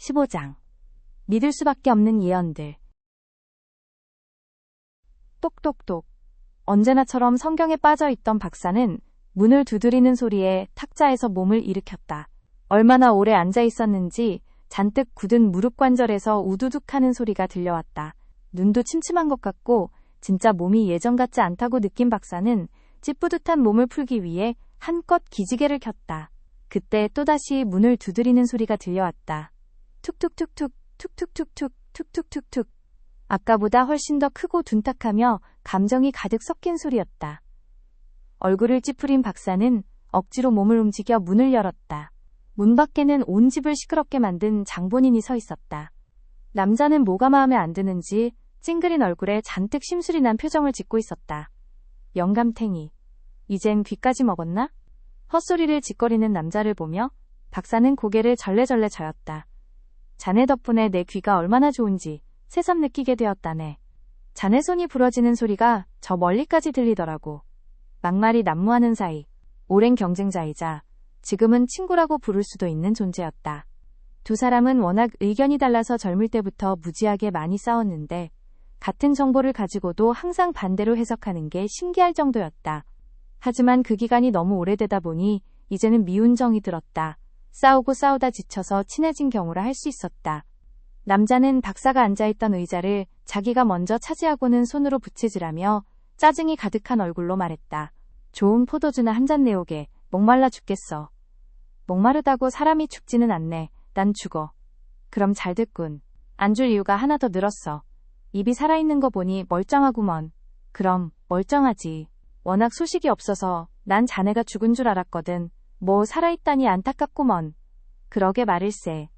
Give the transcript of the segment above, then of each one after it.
15장. 믿을 수밖에 없는 예언들. 똑똑똑. 언제나처럼 성경에 빠져 있던 박사는 문을 두드리는 소리에 탁자에서 몸을 일으켰다. 얼마나 오래 앉아 있었는지 잔뜩 굳은 무릎 관절에서 우두둑 하는 소리가 들려왔다. 눈도 침침한 것 같고 진짜 몸이 예전 같지 않다고 느낀 박사는 찌뿌듯한 몸을 풀기 위해 한껏 기지개를 켰다. 그때 또다시 문을 두드리는 소리가 들려왔다. 툭툭툭툭, 툭툭툭툭, 툭툭툭툭. 아까보다 훨씬 더 크고 둔탁하며 감정이 가득 섞인 소리였다. 얼굴을 찌푸린 박사는 억지로 몸을 움직여 문을 열었다. 문 밖에는 온 집을 시끄럽게 만든 장본인이 서 있었다. 남자는 뭐가 마음에 안 드는지 찡그린 얼굴에 잔뜩 심술이 난 표정을 짓고 있었다. 영감탱이. 이젠 귀까지 먹었나? 헛소리를 짓거리는 남자를 보며 박사는 고개를 절레절레 저었다. 자네 덕분에 내 귀가 얼마나 좋은지 새삼 느끼게 되었다네. 자네 손이 부러지는 소리가 저 멀리까지 들리더라고. 막말이 난무하는 사이, 오랜 경쟁자이자 지금은 친구라고 부를 수도 있는 존재였다. 두 사람은 워낙 의견이 달라서 젊을 때부터 무지하게 많이 싸웠는데 같은 정보를 가지고도 항상 반대로 해석하는 게 신기할 정도였다. 하지만 그 기간이 너무 오래되다 보니 이제는 미운 정이 들었다. 싸우고 싸우다 지쳐서 친해진 경우라 할 수 있었다. 남자는 박사가 앉아있던 의자를 자기가 먼저 차지하고는 손으로 부채질하며 짜증이 가득한 얼굴로 말했다. 좋은 포도주나 한 잔 내오게. 목말라 죽겠어. 목마르다고 사람이 죽지는 않네. 난 죽어. 그럼 잘 됐군. 안 줄 이유가 하나 더 늘었어. 입이 살아있는 거 보니 멀쩡하구먼. 그럼, 멀쩡하지. 워낙 소식이 없어서 난 자네가 죽은 줄 알았거든. 뭐 살아있다니 안타깝구먼. 그러게 말일세.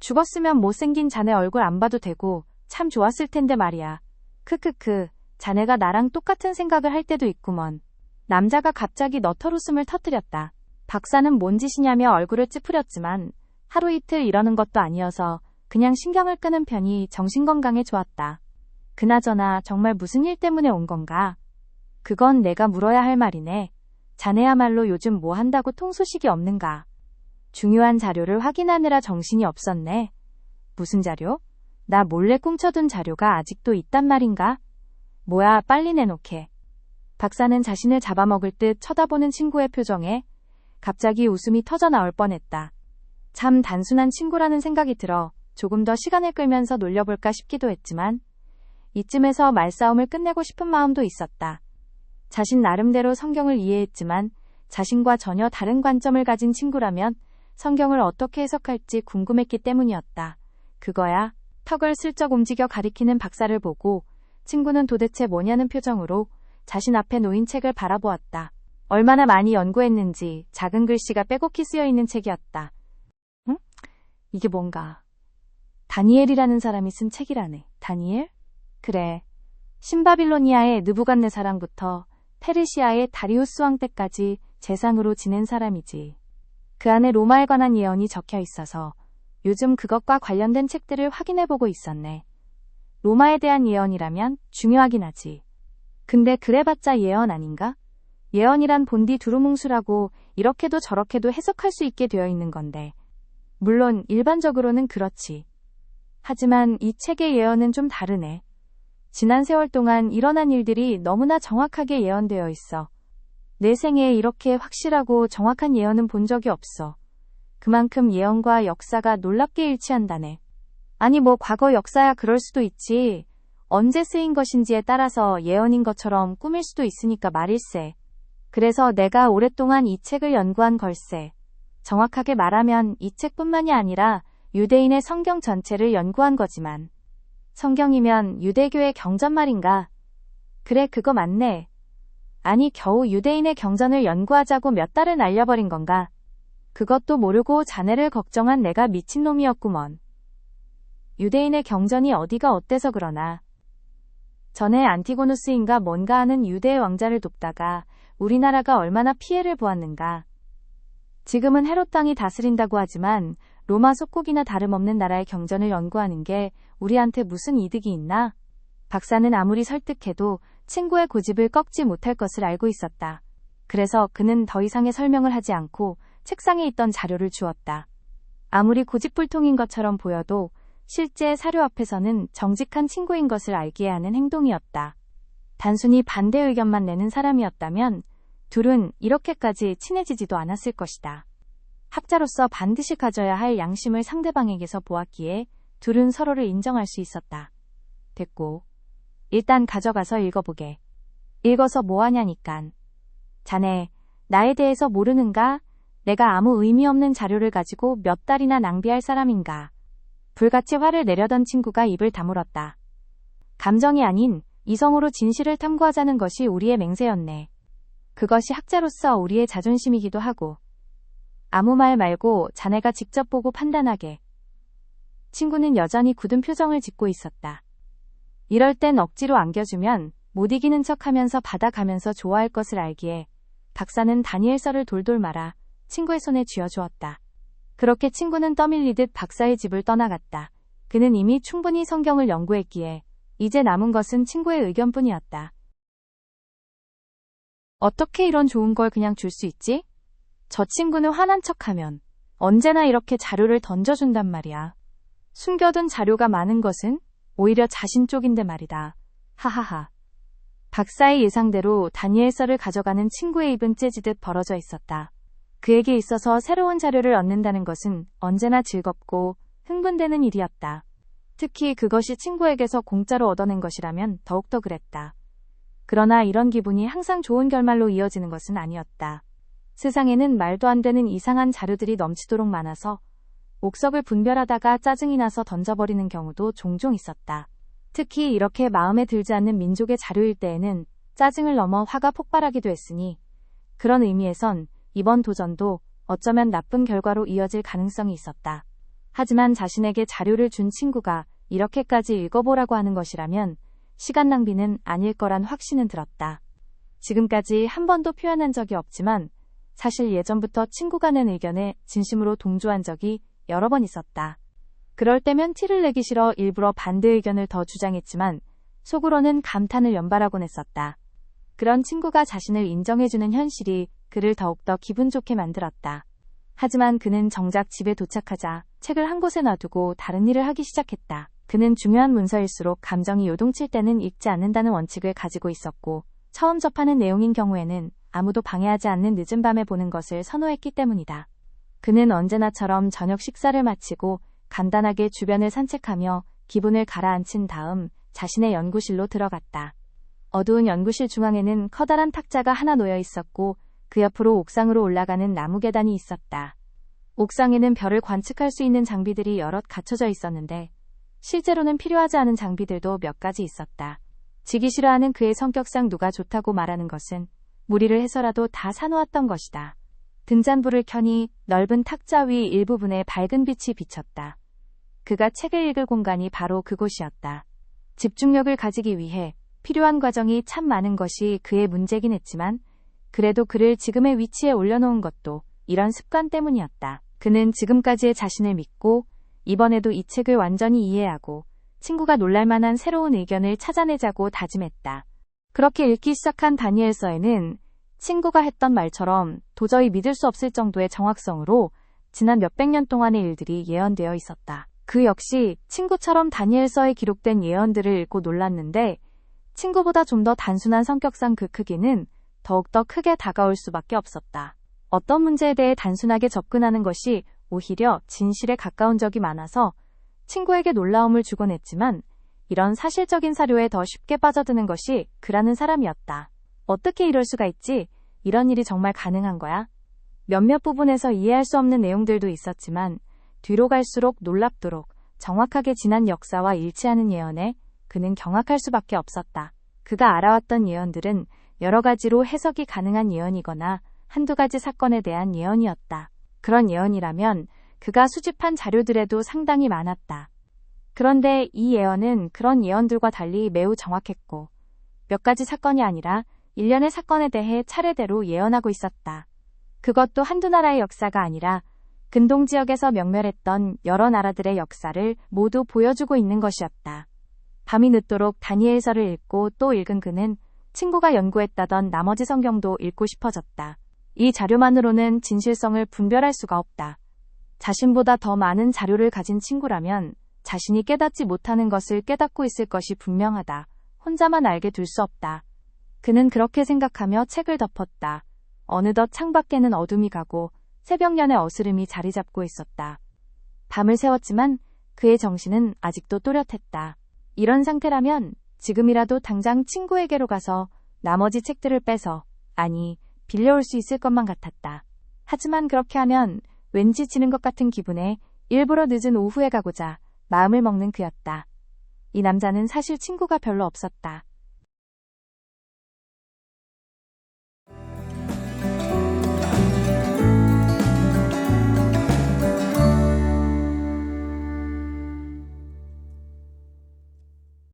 죽었으면 못생긴 자네 얼굴 안 봐도 되고 참 좋았을 텐데 말이야. 크크크. 자네가 나랑 똑같은 생각을 할 때도 있구먼. 남자가 갑자기 너털 웃음을 터뜨렸다. 박사는 뭔 짓이냐며 얼굴을 찌푸렸지만 하루 이틀 이러는 것도 아니어서 그냥 신경을 끄는 편이 정신건강에 좋았다. 그나저나 정말 무슨 일 때문에 온 건가? 그건 내가 물어야 할 말이네. 자네야말로 요즘 뭐 한다고 통소식이 없는가? 중요한 자료를 확인하느라 정신이 없었네. 무슨 자료? 나 몰래 꽁쳐둔 자료가 아직도 있단 말인가? 뭐야, 빨리 내놓게. 박사는 자신을 잡아먹을 듯 쳐다보는 친구의 표정에 갑자기 웃음이 터져 나올 뻔했다. 참 단순한 친구라는 생각이 들어 조금 더 시간을 끌면서 놀려볼까 싶기도 했지만 이쯤에서 말싸움을 끝내고 싶은 마음도 있었다. 자신 나름대로 성경을 이해했지만 자신과 전혀 다른 관점을 가진 친구라면 성경을 어떻게 해석할지 궁금했기 때문이었다. 그거야 턱을 슬쩍 움직여 가리키는 박사를 보고 친구는 도대체 뭐냐는 표정으로 자신 앞에 놓인 책을 바라보았다. 얼마나 많이 연구했는지 작은 글씨가 빼곡히 쓰여 있는 책이었다. 응? 이게 뭔가. 다니엘이라는 사람이 쓴 책이라네. 다니엘? 그래. 신바빌로니아의 느부갓네사랑부터 페르시아의 다리우스 왕 때까지 재상으로 지낸 사람이지. 그 안에 로마에 관한 예언이 적혀 있어서 요즘 그것과 관련된 책들을 확인해보고 있었네. 로마에 대한 예언이라면 중요하긴 하지. 근데 그래봤자 예언 아닌가? 예언이란 본디 두루뭉술하고 이렇게도 저렇게도 해석할 수 있게 되어 있는 건데. 물론 일반적으로는 그렇지. 하지만 이 책의 예언은 좀 다르네. 지난 세월 동안 일어난 일들이 너무나 정확하게 예언되어 있어. 내 생에 이렇게 확실하고 정확한 예언은 본 적이 없어. 그만큼 예언과 역사가 놀랍게 일치한다네. 아니 뭐 과거 역사야 그럴 수도 있지. 언제 쓰인 것인지에 따라서 예언인 것처럼 꾸밀 수도 있으니까 말일세. 그래서 내가 오랫동안 이 책을 연구한 걸세. 정확하게 말하면 이 책뿐만이 아니라 유대인의 성경 전체를 연구한 거지만. 성경이면 유대교의 경전 말인가? 그래, 그거 맞네. 아니, 겨우 유대인의 경전을 연구하자고 몇 달을 날려버린 건가? 그것도 모르고 자네를 걱정한 내가 미친놈이었구먼. 유대인의 경전이 어디가 어때서 그러나. 전에 안티고누스인가 뭔가 하는 유대의 왕자를 돕다가 우리나라가 얼마나 피해를 보았는가. 지금은 헤롯 땅이 다스린다고 하지만 로마 속국이나 다름없는 나라의 경전을 연구하는 게 우리한테 무슨 이득이 있나? 박사는 아무리 설득해도 친구의 고집을 꺾지 못할 것을 알고 있었다. 그래서 그는 더 이상의 설명을 하지 않고 책상에 있던 자료를 주었다. 아무리 고집불통인 것처럼 보여도 실제 사료 앞에서는 정직한 친구인 것을 알게 하는 행동이었다. 단순히 반대 의견만 내는 사람이었다면 둘은 이렇게까지 친해지지도 않았을 것이다. 학자로서 반드시 가져야 할 양심을 상대방에게서 보았기에 둘은 서로를 인정할 수 있었다. 됐고. 일단 가져가서 읽어보게. 읽어서 뭐하냐니깐. 자네, 나에 대해서 모르는가? 내가 아무 의미 없는 자료를 가지고 몇 달이나 낭비할 사람인가? 불같이 화를 내려던 친구가 입을 다물었다. 감정이 아닌 이성으로 진실을 탐구하자는 것이 우리의 맹세였네. 그것이 학자로서 우리의 자존심이기도 하고. 아무 말 말고 자네가 직접 보고 판단하게. 친구는 여전히 굳은 표정을 짓고 있었다. 이럴 땐 억지로 안겨주면 못 이기는 척 하면서 받아가면서 좋아할 것을 알기에 박사는 다니엘서를 돌돌 말아 친구의 손에 쥐어주었다. 그렇게 친구는 떠밀리듯 박사의 집을 떠나갔다. 그는 이미 충분히 성경을 연구했기에 이제 남은 것은 친구의 의견뿐이었다. 어떻게 이런 좋은 걸 그냥 줄 수 있지? 저 친구는 화난 척하면 언제나 이렇게 자료를 던져준단 말이야. 숨겨둔 자료가 많은 것은 오히려 자신 쪽인데 말이다. 하하하. 박사의 예상대로 다니엘서를 가져가는 친구의 입은 째지듯 벌어져 있었다. 그에게 있어서 새로운 자료를 얻는다는 것은 언제나 즐겁고 흥분되는 일이었다. 특히 그것이 친구에게서 공짜로 얻어낸 것이라면 더욱더 그랬다. 그러나 이런 기분이 항상 좋은 결말로 이어지는 것은 아니었다. 세상에는 말도 안 되는 이상한 자료들이 넘치도록 많아서 옥석을 분별하다가 짜증이 나서 던져버리는 경우도 종종 있었다. 특히 이렇게 마음에 들지 않는 민족의 자료일 때에는 짜증을 넘어 화가 폭발하기도 했으니 그런 의미에선 이번 도전도 어쩌면 나쁜 결과로 이어질 가능성이 있었다. 하지만 자신에게 자료를 준 친구가 이렇게까지 읽어보라고 하는 것이라면 시간 낭비는 아닐 거란 확신은 들었다. 지금까지 한 번도 표현한 적이 없지만 사실 예전부터 친구가 낸 의견에 진심으로 동조한 적이 여러 번 있었다. 그럴 때면 티를 내기 싫어 일부러 반대 의견을 더 주장했지만 속으로는 감탄을 연발하곤 했었다. 그런 친구가 자신을 인정해주는 현실이 그를 더욱더 기분 좋게 만들었다. 하지만 그는 정작 집에 도착하자 책을 한 곳에 놔두고 다른 일을 하기 시작했다. 그는 중요한 문서일수록 감정이 요동칠 때는 읽지 않는다는 원칙을 가지고 있었고, 처음 접하는 내용인 경우에는 아무도 방해하지 않는 늦은 밤에 보는 것을 선호했기 때문이다. 그는 언제나처럼 저녁 식사를 마치고 간단하게 주변을 산책하며 기분을 가라앉힌 다음 자신의 연구실로 들어갔다. 어두운 연구실 중앙에는 커다란 탁자가 하나 놓여 있었고 그 옆으로 옥상으로 올라가는 나무 계단이 있었다. 옥상에는 별을 관측할 수 있는 장비들이 여럿 갖춰져 있었는데 실제로는 필요하지 않은 장비들도 몇 가지 있었다. 지기 싫어하는 그의 성격상 누가 좋다고 말하는 것은 무리를 해서라도 다 사놓았던 것이다. 등잔불을 켜니 넓은 탁자 위 일부분에 밝은 빛이 비쳤다. 그가 책을 읽을 공간이 바로 그곳이었다. 집중력을 가지기 위해 필요한 과정이 참 많은 것이 그의 문제긴 했지만 그래도 그를 지금의 위치에 올려놓은 것도 이런 습관 때문이었다. 그는 지금까지의 자신을 믿고 이번에도 이 책을 완전히 이해하고 친구가 놀랄만한 새로운 의견을 찾아내자고 다짐했다. 그렇게 읽기 시작한 다니엘서에는 친구가 했던 말처럼 도저히 믿을 수 없을 정도의 정확성으로 지난 몇백 년 동안의 일들이 예언되어 있었다. 그 역시 친구처럼 다니엘서에 기록된 예언들을 읽고 놀랐는데 친구보다 좀 더 단순한 성격상 그 크기는 더욱더 크게 다가올 수밖에 없었다. 어떤 문제에 대해 단순하게 접근하는 것이 오히려 진실에 가까운 적이 많아서 친구에게 놀라움을 주곤 했지만 이런 사실적인 사료에 더 쉽게 빠져드는 것이 그라는 사람이었다. 어떻게 이럴 수가 있지? 이런 일이 정말 가능한 거야? 몇몇 부분에서 이해할 수 없는 내용들도 있었지만 뒤로 갈수록 놀랍도록 정확하게 지난 역사와 일치하는 예언에 그는 경악할 수밖에 없었다. 그가 알아왔던 예언들은 여러 가지로 해석이 가능한 예언이거나 한두 가지 사건에 대한 예언이었다. 그런 예언이라면 그가 수집한 자료들에도 상당히 많았다. 그런데 이 예언은 그런 예언들과 달리 매우 정확했고 몇 가지 사건이 아니라 일련의 사건에 대해 차례대로 예언하고 있었다. 그것도 한두 나라의 역사가 아니라 근동 지역에서 명멸했던 여러 나라들의 역사를 모두 보여주고 있는 것이었다. 밤이 늦도록 다니엘서를 읽고 또 읽은 그는 친구가 연구했다던 나머지 성경도 읽고 싶어졌다. 이 자료만으로는 진실성을 분별할 수가 없다. 자신보다 더 많은 자료를 가진 친구라면 자신이 깨닫지 못하는 것을 깨닫고 있을 것이 분명하다. 혼자만 알게 둘 수 없다. 그는 그렇게 생각하며 책을 덮었다. 어느덧 창밖에는 어둠이 가고 새벽년의 어스름이 자리 잡고 있었다. 밤을 새웠지만 그의 정신은 아직도 또렷했다. 이런 상태라면 지금이라도 당장 친구에게로 가서 나머지 책들을 빼서, 아니, 빌려올 수 있을 것만 같았다. 하지만 그렇게 하면 왠지 지는 것 같은 기분에 일부러 늦은 오후에 가고자 마음을 먹는 그였다. 이 남자는 사실 친구가 별로 없었다.